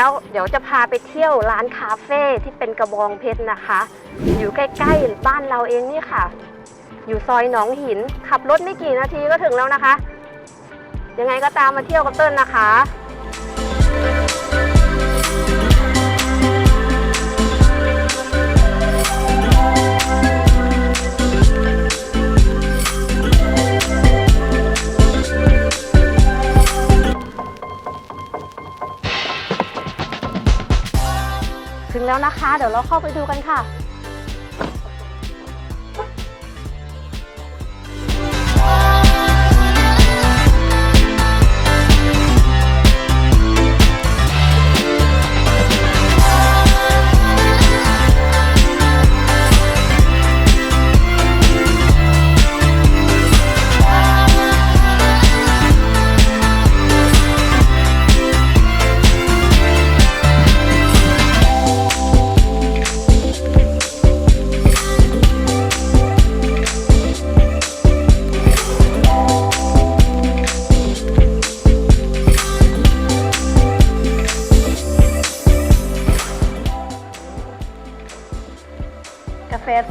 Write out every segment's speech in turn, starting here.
แล้วเดี๋ยวจะพาไปเที่ยวร้านคาเฟ่ที่เป็นกระบองเพชรนะคะ อยู่ใกล้ๆบ้านเราเองนี่ค่ะ อยู่ซอยหนองหิน ขับรถไม่กี่นาทีก็ถึงแล้วนะคะ ยังไงก็ตามมาเที่ยวกับเติ้ลนะคะ เดี๋ยวเราเข้าไปดูกันค่ะ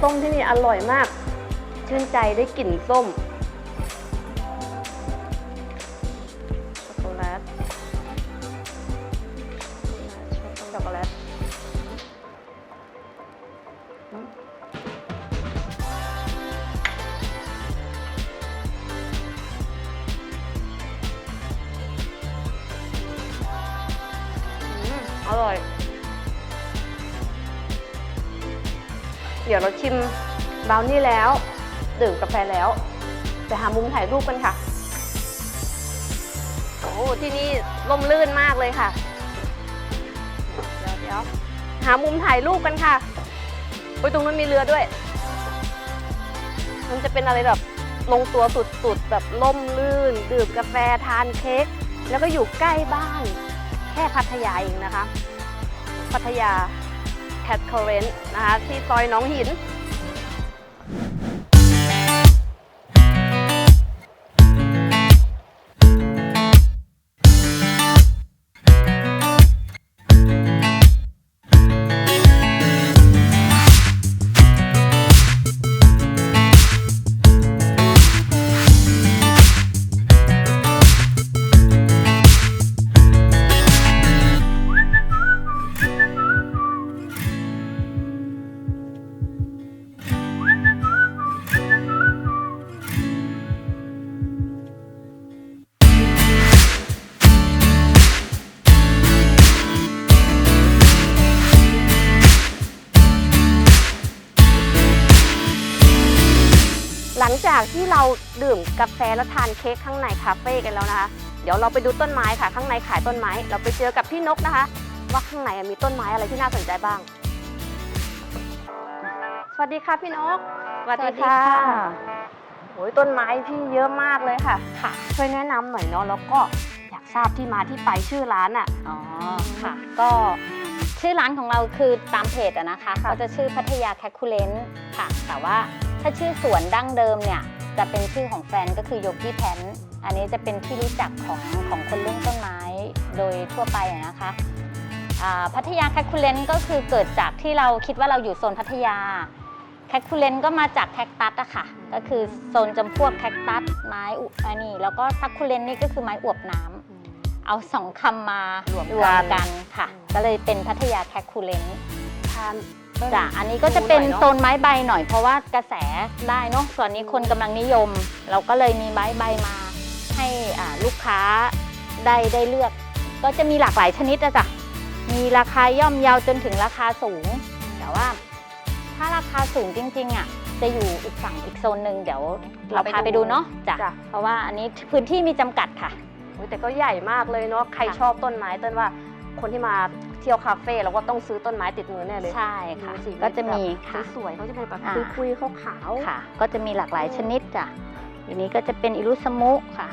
ส้มที่นี่อร่อยมาก ชื่นใจได้กลิ่นส้มช็อกโกแลตช็อกโกแลตอืมอืมอร่อย เดี๋ยวเราชิมบราวนี่แล้ว ดื่มกาแฟแล้ว ไปหามุมถ่ายรูปกันค่ะ โอ้ที่นี่ร่มรื่นมากเลยค่ะ เดี๋ยวเดี๋ยวหามุมถ่ายรูปกันค่ะโอ้ยตรงนั้นมีเรือด้วย มันจะเป็นอะไรแบบลงตัวสุดๆ แบบล่มลื่น ดื่มกาแฟทานเค้กแล้วก็อยู่ใกล้บ้าน แค่พัทยาเองนะคะ พัทยา แคทคอร์เรนต์นะคะที่ซอยน้องหิน หลังจากที่เราดื่มกาแฟและทานเค้กข้างในคาเฟ่กันแล้วนะคะ เดี๋ยวเราไปดูต้นไม้ค่ะ ข้างในขายต้นไม้ เราไปเจอกับพี่นกนะคะ ว่าข้างในมีต้นไม้อะไรที่น่าสนใจบ้าง สวัสดีค่ะพี่นกโอ้ยต้นไม้พี่เยอะมากเลยค่ะ ค่ะ ช่วยแนะนำหน่อยเนาะแล้วก็อยากทราบที่มาที่ไปชื่อร้านอะ อ๋อ ค่ะ ก็ชื่อร้านของเราคือตามเพจอะนะคะค่ะก็จะชื่อพัทยาแคคคูเลนค่ะ แต่ว่า ถ้าชื่อสวนดั้งเดิมเนี่ยจะเป็นชื่อของแฟนก็คือโยกี้แพนอันนี้จะเป็นที่รู้จักของของคนเลี้ยงต้นไม้โดยทั่วไปอะนะคะอ่าพัทยาแคคคูเลนก็คือเกิดจากที่เราคิดว่าเราอยู่โซนพัทยาแคคคูเลนก็มาจากแคคตัสอะค่ะ ก็คือโซนจำพวกแคคตัสไม้อุอันนี้แล้วก็ซักคูเลนนี่ก็คือไม้อวบน้ำเอาสองคำมารวมรวกัมนกันค่ะอืมก็เลยเป็นพัทยาแคคคูเลนทาน จ้ะอันนี้ก็จะเป็นดูหน่อยเนอะโซนไม้ใบหน่อยเพราะว่ากระแสได้เนาะส่วนนี้คนกำลังนิยม เราก็เลยมีไม้ใบมาให้อ่าลูกค้าได้ได้เลือก ก็จะมีหลากหลายชนิดอะจ้ะมีราคาย่อมเยาวจนถึงราคาสูง แต่ว่า ถ้าราคาสูงจริงๆอะจะอยู่อีกฝั่งอีกโซนหนึ่งเดี๋ยวเราพาไปดูเนาะจ้ะจ้ะเพราะว่าอันนี้พื้นที่มีจำกัดค่ะอุ๊ยแต่ก็ใหญ่มากเลยเนาะใครค่ะชอบต้นไม้เต้นว่าคนที่มา เที่ยวคาเฟ่เราก็ต้องซื้อต้นไม้ติดมือแน่เลยใช่ค่ะดูสิก็จะมีแบบค่ะสวยๆเขาจะเป็นแบบอ่า คุยๆขาวๆค่ะ ก็จะมีหลากหลายชนิดจ้ะทีนี้ก็จะเป็นอิรุสมุค่ะ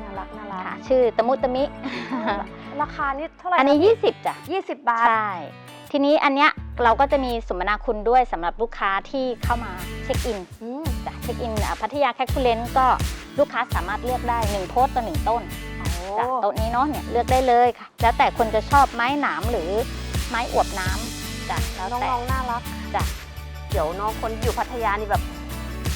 น่ารักน่ารักค่ะ ชื่อตะมุตะมิ ราคานี่เท่าไหร่อันนี้ 20จ้ะยี่สิบบาท ใช่ทีนี้อันเนี้ยเราก็จะมีสมนาคุณด้วยสำหรับลูกค้าที่เข้ามาเช็คอินอืมจ้ะเช็คอินอะพัทยาแคคคูเลนก็ลูกค้าสามารถเลือกได้ 1 โพสต์ต่อ 1 ต้นโอ้ จากโต๊ะนี้เนาะเนี่ยเลือกได้เลยค่ะ แล้วแต่คนจะชอบไม้หนามหรือไม้อวบน้ำจ้ะแล้วน้แต่องๆน่ารัก จ้ะ เดี๋ยวน้องคนอยู่พัทยานี่แบบ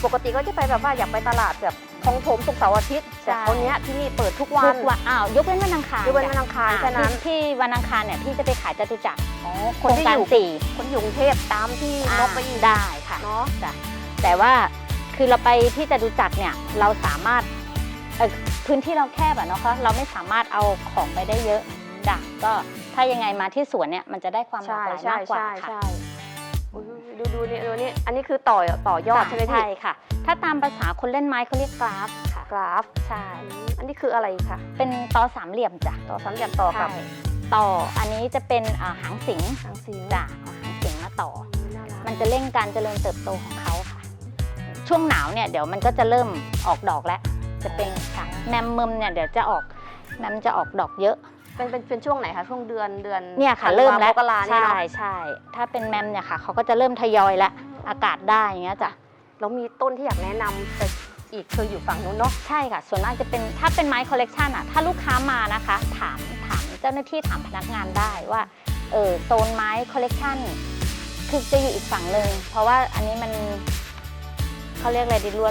ปกติก็จะไปแบบว่าอยากไปตลาดแบบคลองถมศุกร์เสาร์อาทิตย์แต่คนเนี้ยที่นี่เปิดทุกวัทุนกวันอ้าวยกเว้นวันอังคารยกเว้นวันอังคารอะแค่นั้น ที่ที่วันอังคารเนี่ยพี่จะไปขายจตุจักรอ๋อโคครนงที่กาอรยู่สี่คนอยู่กรุงเทพตามที่นกไปอีกได้ค่ะ เนาะจ้ะแต่ว่าคือเราไปที่จตุจักรเนี่ยเราสามารถเอ่อ พื้นที่เราแคบอะเนาะคะเราไม่สามารถเอาของไปได้เยอะจ้ะก็ถ้ายังไงมาที่สวนเนี่ยมันจะได้ความหลาใช่กหลายใช่มากกว่าใช่ค่ะใช่อุ๊ยดูดูนี่ดูนี่อันนี้คือต่อต่อยอดใช่ไหมพี่ใช่ค่ะ ถ้าตามภาษาคนเล่นไม้เขาเรียกกราฟค่ะกราฟใช่อืมอันนี้คืออะไรคะเป็นตอสามเหลี่ยมจ้ะต่อสามเหลี่ยมต่อกับใช่ต่ออันนี้จะเป็นอ่าหางสิงหางสีจ้ะเอาหางสิงมาต่อน่ารักมันจะเร่งการเจริญเติบโตของเขาค่ะ ช่วงหนาวเนี่ยเดี๋ยวมันก็จะเริ่มออกดอกแล้ว จะเป็นค่ะแมมมึมเนี่ยเดี๋ยวจะออกแมมจะออกดอกเยอะ เป็นเป็นเป็นช่วงไหนคะช่วงเดือนเดือนเนี่ยค่ะธันวาเริ่มแล้วมกราเนี่ยใช่เนาะใช่ถ้าเป็นแมมเนี่ยค่ะเขาก็จะเริ่มทยอยแล้วอากาศได้อย่างเงี้ยจ้ะแล้วมีต้นที่อยากแนะนำแต่อีกคืออยู่ฝั่งนู้นเนาะใช่ค่ะ ส่วนมากจะเป็นถ้าเป็นไม้คอลเลกชันอะถ้าลูกค้ามานะคะ ถามถามเจ้าหน้าที่ถามพนักงานได้ว่าเออโซนไม้คอลเลกชันคือจะอยู่อีกฝั่งหนึ่งเพราะว่าอันนี้มันเขาเรียกอะไรดีรั้ว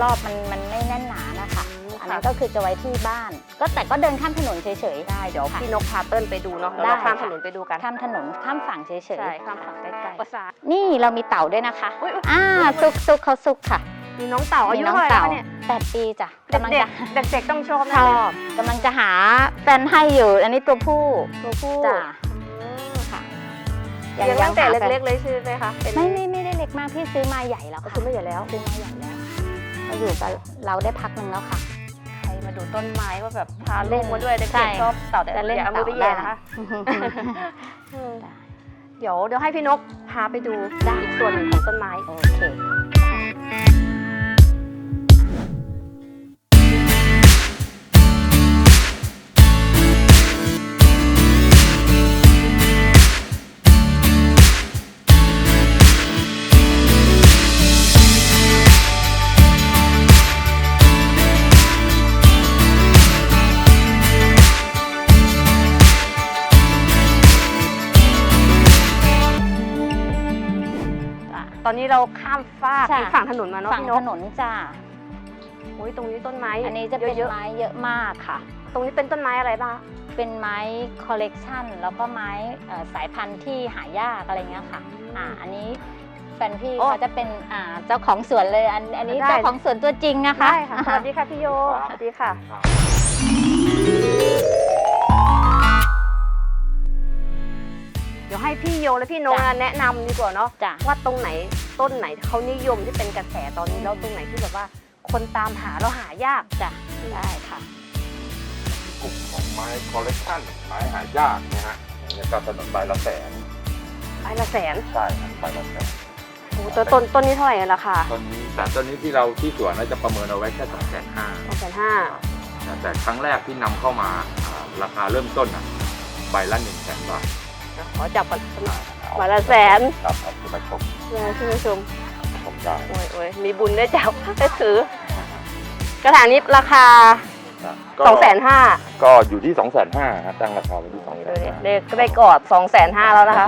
รอบมันมันไม่แน่นหนานะคะอันนั้นก็คือจะไว้ที่บ้าน ก็แต่ก็เดินข้ามถนนเฉยได้เดี๋ยวค่ะพี่นกพาเติ้ลไปดูเนาะได้แล้วเราข้ามค่ะถนนไปดูกันๆข้ามถนนข้ามฝั่งเฉยใช่ข้ามฝั่งใกล้ๆภาษาๆนี่เรามีเต่าด้วยนะคะอุ๊ยอุ๊ยอ่าอุ๊ยซุกซุกเขาซุกค่ะมีน้องเต่าอายุมีน้องเท่าไหร่เต่าแล้วเนี่ยแปดปีจ้ะเด็กกำลังเด็จะกเด็กเด็กๆต้องชอบชแน่อเลยบกำลังจะหาแฟนให้อยู่ อันนี้ตัวผู้ตัวผู้จ้ะอืมค่ะเลี้ยงตั้งแต่หาฟนเล็กๆเลยใช่ไหมคะเป็นไม่ไม่ไม่ได้เล็กมากพี่ซื้อมาใหญ่แล้วก็ค่ะคือไม่ใหญ่แล้วซื้อมาใหญ่แล้วมา อยู่กับเราได้พักหนึ่งแล้วค่ะ ใครมาดูต้นไม้ว่าแบบพาเล่ลูกนมาด้วยเด็ใช่กๆชอบเต่าแต่จะเล่นอย่าเอามือไปเต่าแย่ได้นะคะอืมเดี๋ยวเดี๋ยวให้พี่นกพาไปดูได้อีกส่วนหนึ่งของต้นไม้ โอเค อะตอนนี้เราข้ามฟากจ้ะอีกฝั่งถนนมาเนาะฝั่งพี่นถกนนจ้าโอ้ยตรงนี้ต้นไม้อันนี้จะเป็นเยอะไม้เยอะมากค่ะ ๆตรงนี้เป็นต้นไม้อะไรบ้างเป็นไม้คอลเลกชันแล้วก็ไม้เอ่อสายพันธุ์ที่หายากอะไรเงี้ยค่ะ อ่า อันนี้แฟนพี่โอ้เขาจะเป็นอ่าเจ้าของสวนเลย อันอันนี้ได้เจ้าของสวนตัวจริงนะคะได้ค่ะ สวัสดีค่ะพี่โย สวัสดีค่ะเดี๋ย ให้พี่โยและพี่นงจ้ะแนะนำดีกว่าเนาะจ้ะ ว่าตรงไหนต้นไหนเขานิยมที่เป็นกระแสตอนนี้แล้วตรงไหนที่แบบว่า คนตามหาเราหายาก จ้ะได้ค่ะ กลุ่มของไม้คอลเลกชันไม้หายากนะฮะเนี่ยก็ถนนใบละแสนไม้ละแสนใช่ครับใบละแสนโอ้ตัวต้นต้นนี้เท่าไหร่ราคาต้นนี้แต่ต้นนี้ที่เราที่สวนเราจะประเมินเอาไว้แค่สองแสนห้าสองแสนห้าแต่ครั้งแรกที่นำเข้ามาอ่าราคาเริ่มต้นอะใบละหนึ่งแสนบาท ขอจับก่อนสักหน่อยใบละแสนครับเอาที่มาชมนะคุณผู้ชมชมได้โอ้ยโอ้ยมีบุญได้จับได้ถือ กระถางนี้ราคานะสองแสนห้าก็อยู่ที่สองแสนห้าตั้งราคาไว้ที่สองแสนเด็กก็ได้กอดสองแสนห้าแล้วนะคะ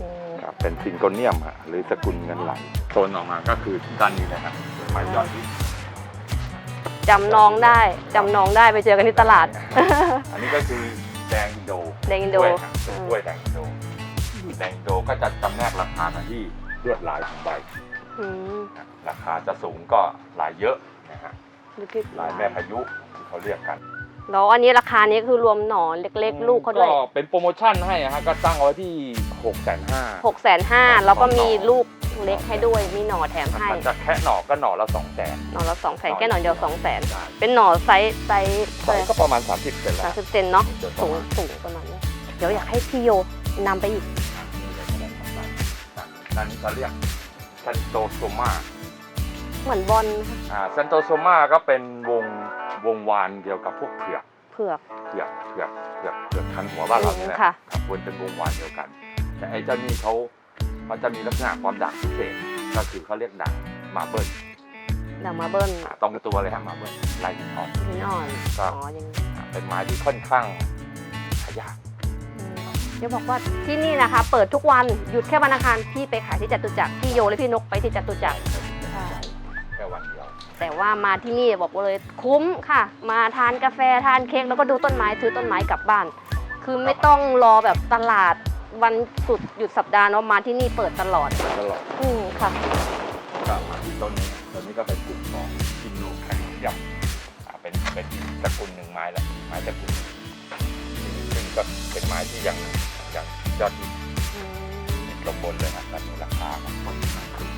อืมครับเป็นซิงโกเนียมฮะหรือสกุลเงินไหลโซนออกมาก็คือด้านนี้นะครับไม้ยอดฮิตจำน้องได้จำน้องได้ไปเจอกันที่ตลาด อันนี้ก็คือ แดงอินโดแดงอินโด กล้วยครับเป็นกล้วยแดงอินโดแดงอินโดก็จะจำแนกราคากันที่ลวดลายของใบอืมนะราคาจะสูงก็ลายเยอะนะฮะดูคลิปลายแม่พายุที่เขาเรียกกัน แล้วอันนี้ราคานี้คือรวมหนอนเล็กๆ ลูกเขาด้วยก็เป็นโปรโมชั่นให้อะฮะก็ตั้งเอาไว้ที่6กแสนห้า หกแสนห้าแล้วก็มีลูก เล็กให้ด้วยมีหน่อแถมให้มันจะแค่หน่อก็หน่อละ2 0 0แสนหน่อละสองแสนแค่หน่อเดียวสองแสนเป็นหน่อไซส์ไซส์ไซส์ก็ประมาณ 30เซนแล้สาวมสิบเซนเนาะเดี๋ยวปสูระงมาณสูงประมาณนี้เดี๋ยวอยากให้พี่โยนำไปอีกนั่นเขาเรียกเซนโตโซมาเหมือนบอลอ่าเซนโตโซมาก็เป็นวงวงวานเกี่ยวกับพวกเผือกเผือกเผือกเผือกเผือกเผือกคันหัวบ้านเราเนี่ยแหละค่ะครับควรเป็นวงวานเดียวกัน แต่ไอ้เจ้านี่เขา เขาจะมีลักษณะความด่างพิเศษ ก็คือเขาเรียกด่างมาเบิลดอกมาเบิ้ลอ่าตรงตัวเลยฮะมาเบิ้ลลายหินอ่อนหินอ่อนครัอ๋บอยังอ่าเป็นไม้ที่ค่อนข้างหายากอืมเดี๋ยวบอกว่าที่นี่นะคะ เปิดทุกวันหยุดแค่วันอังคารพี่ไปขายที่จตุจักรพี่โยและพี่นกไปที่จตุจักรแค่วันเดียวแต่ว่ามาที่นี่บอกเลยคุ้มค่ะ มาทานกาแฟทานเค้กแล้วก็ดูต้นไม้ซื้อต้นไม้กลับบ้าน คือไม่ต้องรอแบบตลาด วันสุดหยุดสัปดาห์เนาะมาที่นี่เปิดตลอด ตลอดอืมค่ะก็มาที่ต้นนี้ต้นนี้ก็เป็นกลุ่มของกินโลแคนยัมอ่าเป็นเป็นตระกูลหนึ่งไม้ละไม้ตระกูลหนึ่งซึ่งก็เป็นไม้ที่ยังยังยอดฮิตอืมติดลมบนเลยนะตอนนี้ราคาของต้นไม้ขึ้น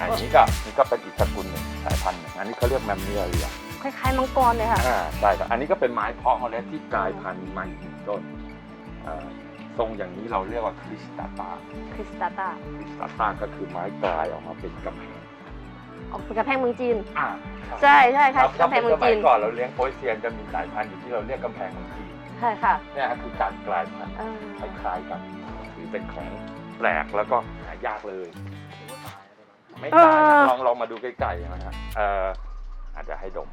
อันนี้ก็นี่ก็เป็นอีกตระกูลหนึ่งสายพันธุ์หนึ่งอันนี้เขาเรียกแมมเมียเรียคล้ายๆมังกรเลยค่ะ อ่าใช่ครับอันนี้ก็เป็นไม้เพาะเมล็ดที่กลายพันธุ์ใหม่หนึ่งต้นเอ่อ ทรงอย่างนี้เราเรียกว่าคริสตาตาคริสตาตาคริสตาตาก็คือไม้กลายออกมาเป็นกำแพงออกเป็นกระแพงเมืองจีน อ่าใช่ใช่ครัค่ะบถ้ากระแพเป็งนเมืสองมัจียนก่อนเราเลี้ยงโปยเซียนจะมีสายพันธุ์อยู่ที่เราเรียกกำแพงเมืองจีนใช่ค่ะเนี่ยคือการกลายพันธุ์เออคล้ายๆกันถือเป็นของแปลกแล้วก็หายากเลย ไม่ตายนะลองลองมาดูใกล้ๆนะฮะเอ่ออาจจะให้ดม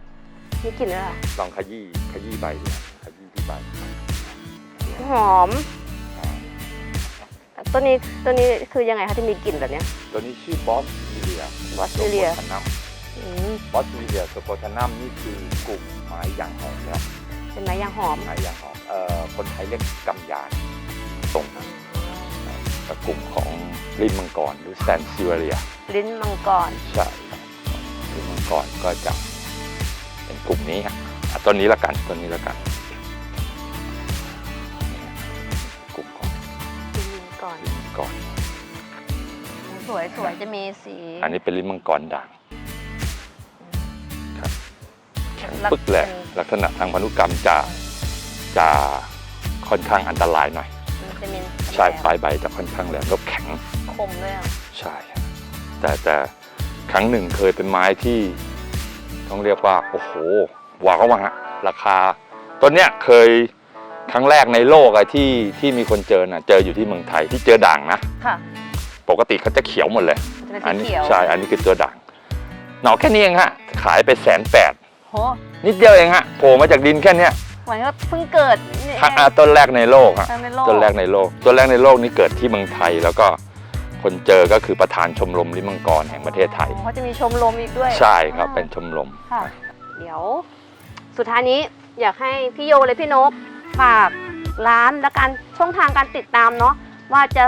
มีกลิ่นด้วยค่ะลองขยี้ขยี้ใบดูนะขยี้ที่ใบหอม ตัวนี้ตัวนี้คือยังไงคะที่มีกลิ่นแบบเนี้ย ตัวนี้ชื่อบอสซิเลีย Boswellia นัมอืมบอสซิเลียสโปทานัมนี่คือกลุ่มไม้ยางหอมนะครับเป็นไม้ยางหอมไม้ยางหอมเอ่อคนไทยเรียกกำยานส่งกับกลุ่มของริมมังกรหรือแซนซิเวเรียลิ้นมังกรใช่ครับริมมังกรก็จะเป็นกลุ่มนี้ฮะอะต้นนี้ละกันต้นนี้ละกัน สวยสวยจะมีสีอันนี้เป็นริมมังกรด่างแข็งลักปึกเลยเป็นลักษณะทางพันธุกรรมจะจะค่อนข้างอันตรายหน่อยมันจะมีใช่ปลายใบจะค่อนข้างแหลมแล้วแข็งคมด้วยอะใช่ครับแต่แต่ครั้งหนึ่งเคยเป็นไม้ที่ต้องเรียกว่าโอ้โหว้าวมาฮะราคาต้นเนี้ยเคยครั้งแรกในโลกอะที่ที่มีคนเจอน่ะ เจออยู่ที่เมืองไทยที่เจอด่างนะค่ะ ปกติเขาจะเขียวหมดเลย จะเป็นอัสีนี้เขียวใช่ อันนี้คือตัวด่างหนอแค่นี้เองฮะ ขายไปแสนแปดโหนิดเดียวเองฮะโผล่มาจากดินแค่เนี้ยเหมือนก็เพิ่งเกิดนี่เองอะต้นแรกในโลกฮะในโลกต้นแรกในโลกต้นแรกในโลกนี่เกิดที่เมืองไทย แล้วก็คนเจอก็คือประธานชมรมลิมมังกรแห่งประเทศไทย เขาจะมีชมรมอีกด้วยใช่ครับอ่าเป็นชมรม ค่ะ เดี๋ยว สุดท้ายนี้อยากให้พี่โยเลยพี่นกฝากร้านและการช่องทางการติดตามเนาะว่าจะ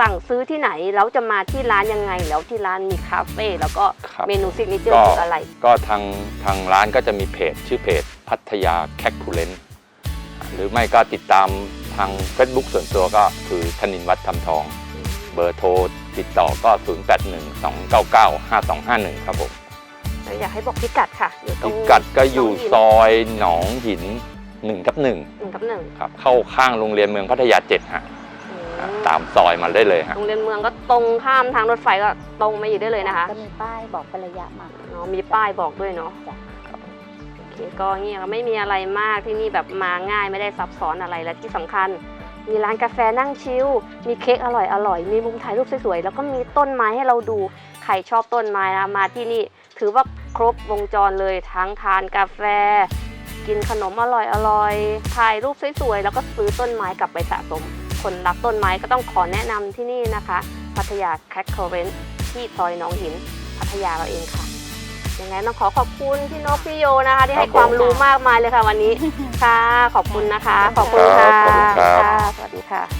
สั่งซื้อที่ไหนแล้วจะมาที่ร้านยังไง แล้วที่ร้านมีคาเฟ่แล้วก็ครับ เมนูซิกเนเจอร์คืออะไร ก็ทางทางร้านก็จะมีเพจ ชื่อเพจพัทยาแคคคูเลนหรือไม่ก็ติดตามทาง Facebook ส่วนตัวก็คือธนินวัฒน์ทำทอง เบอร์โทรติดต่อก็ 0812995251 ครับผมอยากให้บอกพิกัดค่ะ อยู่ตรพิงกัดก็อยู่หนองหินซอยหนองหิน1ทับ1หนึ่งกับหนึ่งครับเข้าข้างโรงเรียนเมืองพัทยา7ฮะ อือะมตามซอยมาได้เลยฮะ โรงเรียนเมืองก็ตรงข้ามทางรถไฟก็ตรงมาอยู่ได้เลยนะคะก็มีป้ายบอกเป็นระยะมาเนาะมีป้ายบอกด้วยเนาะจ้ะโอเคก็เงี้ยไม่มีอะไรมากที่นี่แบบมาง่ายไม่ได้ซับซ้อนอะไรและที่สำคัญ มีร้านกาแฟนั่งชิลมีเค้กอร่อยอร่อยมีมุมถ่ายรูปสวยๆแล้วก็มีต้นไม้ให้เราดูใครชอบต้นไม้นะมาที่นี่ ถือว่าครบวงจรเลยทั้งทานกาแฟ กินขนมอร่อยอร่อยถ่ายรูปสวยๆแล้วก็ซื้อต้นไม้กลับไปสะสม คนรักต้นไม้ก็ต้องขอแนะนำที่นี่นะคะ พัทยาแคคเคอร์เรนที่ซอยหน้องหิน พัทยาเราเองค่ะยังไงต้องขอขอบคุณพี่นกพี่โยนะคะ ที่ให้ครับผมความรู้มากมายเลยค่ะวันนี้ ค่ะ ขอบคุณนะคะ ขอบคุณค่ะครับขอบคุณครับค่ะสวัสดีค่ะ